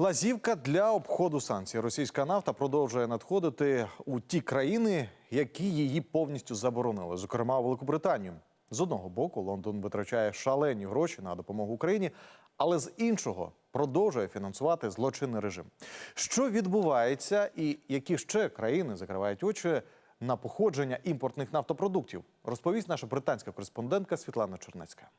Лазівка для обходу санкцій. Російська нафта продовжує надходити у ті країни, які її повністю заборонили, зокрема Великобританію. З одного боку, Лондон витрачає шалені гроші на допомогу Україні, але з іншого продовжує фінансувати злочинний режим. Що відбувається, і які ще країни закривають очі на походження імпортних нафтопродуктів, розповість наша британська кореспондентка Світлана Чернецька.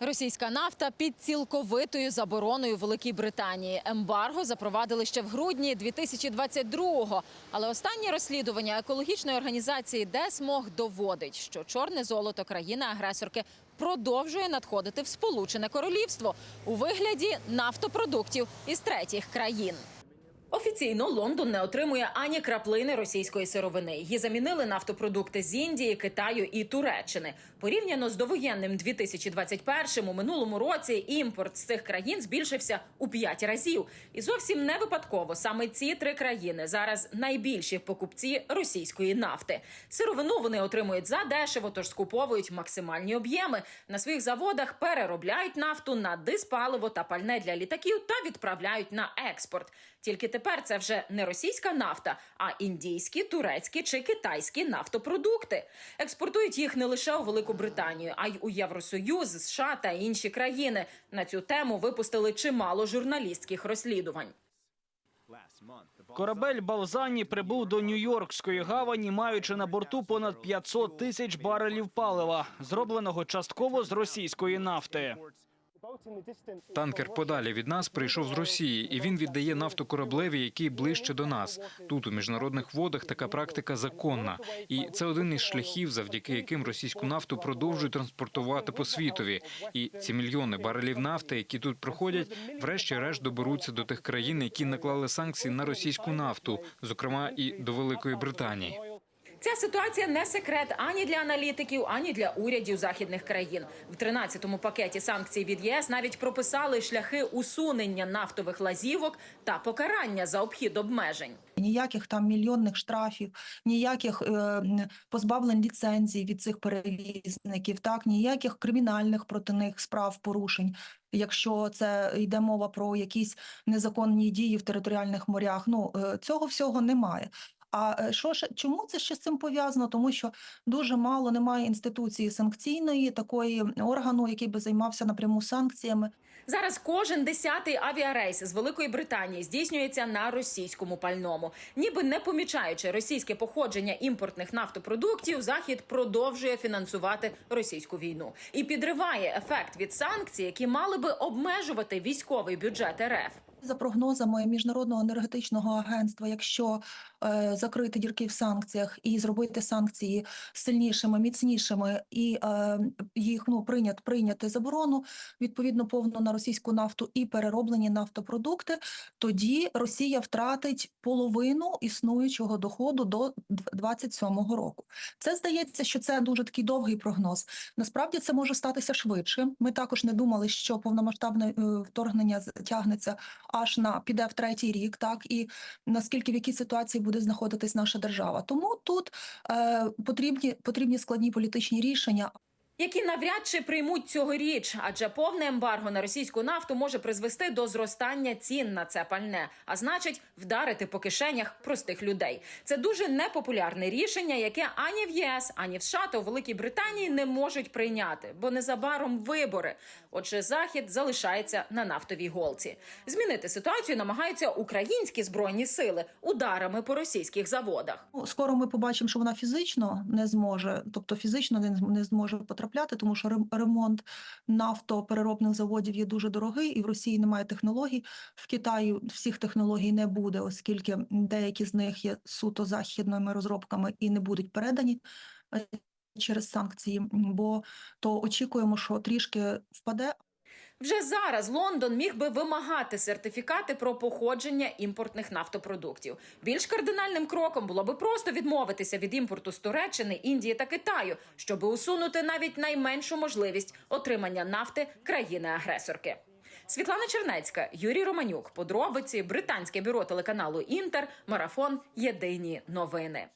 Російська нафта під цілковитою забороною Великій Британії. Ембарго запровадили ще в грудні 2022-го. Але останнє розслідування екологічної організації Десмог доводить, що чорне золото країни-агресорки продовжує надходити в Сполучене Королівство у вигляді нафтопродуктів із третіх країн. Офіційно Лондон не отримує ані краплини російської сировини. Її замінили нафтопродукти з Індії, Китаю і Туреччини. Порівняно з довоєнним 2021-м, у минулому році імпорт з цих країн збільшився у п'ять разів. І зовсім не випадково саме ці три країни зараз найбільші покупці російської нафти. Сировину вони отримують за дешево, тож скуповують максимальні об'єми. На своїх заводах переробляють нафту на диспаливо та пальне для літаків та відправляють на експорт. Тільки тепер це вже не російська нафта, а індійські, турецькі чи китайські нафтопродукти. Експортують їх не лише у Велику Британію, а й у Євросоюз, США та інші країни. На цю тему випустили чимало журналістських розслідувань. Корабель Балзані прибув до Нью-Йоркської гавані, маючи на борту понад 500 тисяч барелів палива, зробленого частково з російської нафти. Танкер подалі від нас прийшов з Росії, і він віддає нафту кораблеві, який ближче до нас. Тут у міжнародних водах така практика законна, і це один із шляхів, завдяки яким російську нафту продовжують транспортувати по світові. І ці мільйони барелів нафти, які тут проходять, врешті-решт доберуться до тих країн, які наклали санкції на російську нафту, зокрема і до Великої Британії. Ця ситуація не секрет ані для аналітиків, ані для урядів західних країн. В 13-му пакеті санкцій від єС навіть прописали шляхи усунення нафтових лазівок та покарання за обхід обмежень. Ніяких там мільйонних штрафів, ніяких е, позбавлень ліцензій від цих перевізників, так ніяких кримінальних проти них справ порушень. Якщо це йде мова про якісь незаконні дії в територіальних морях, ну е, цього всього немає. А е, що ж, чому це ще з цим пов'язано? Тому що дуже мало немає інституції санкційної, такої органу, який би займався напряму санкціями. Зараз кожен десятий авіарейс з Великої Британії здійснюється на російському пальному. Ніби не помічаючи російське походження імпортних нафтопродуктів, захід продовжує фінансувати російську війну і підриває ефект від санкцій, які мали би обмежувати військовий бюджет РФ. За прогнозами міжнародного енергетичного агентства, якщо е, закрити дірки в санкціях і зробити санкції сильнішими, міцнішими, і е, їх ну прийнят прийняти заборону відповідно повну на російську нафту і перероблені нафтопродукти, тоді Росія втратить половину існуючого доходу до 27-го року. Це здається, що це дуже такий довгий прогноз. Насправді це може статися швидше. Ми також не думали, що повномасштабне е, вторгнення з- тягнеться аж на піде в третій рік, так і наскільки в якій ситуації буде знаходитись наша держава. Тому тут е, потрібні потрібні складні політичні рішення. Які навряд чи приймуть цьогоріч, адже повне ембарго на російську нафту може призвести до зростання цін на це пальне, а значить, вдарити по кишенях простих людей. Це дуже непопулярне рішення, яке ані в ЄС, ані в США та у Великій Британії не можуть прийняти, бо незабаром вибори. Отже, захід залишається на нафтовій голці. Змінити ситуацію намагаються українські збройні сили ударами по російських заводах. Скоро ми побачимо, що вона фізично не зможе, тобто фізично не, зможе потрапляти, тому що рем- ремонт нафтопереробних заводів є дуже дорогий, і в Росії немає технологій. В Китаї всіх технологій не буде, оскільки деякі з них є суто західними розробками і не будуть передані. е, Через санкції, бо то очікуємо, що трішки впаде, Вже зараз Лондон міг би вимагати сертифікати про походження імпортних нафтопродуктів. Більш кардинальним кроком було би просто відмовитися від імпорту з Туреччини, Індії та Китаю, щоб усунути навіть найменшу можливість отримання нафти країни-агресорки. Світлана Чернецька, Юрій Романюк. Подробиці британське бюро телеканалу Інтер. Марафон. Єдині новини.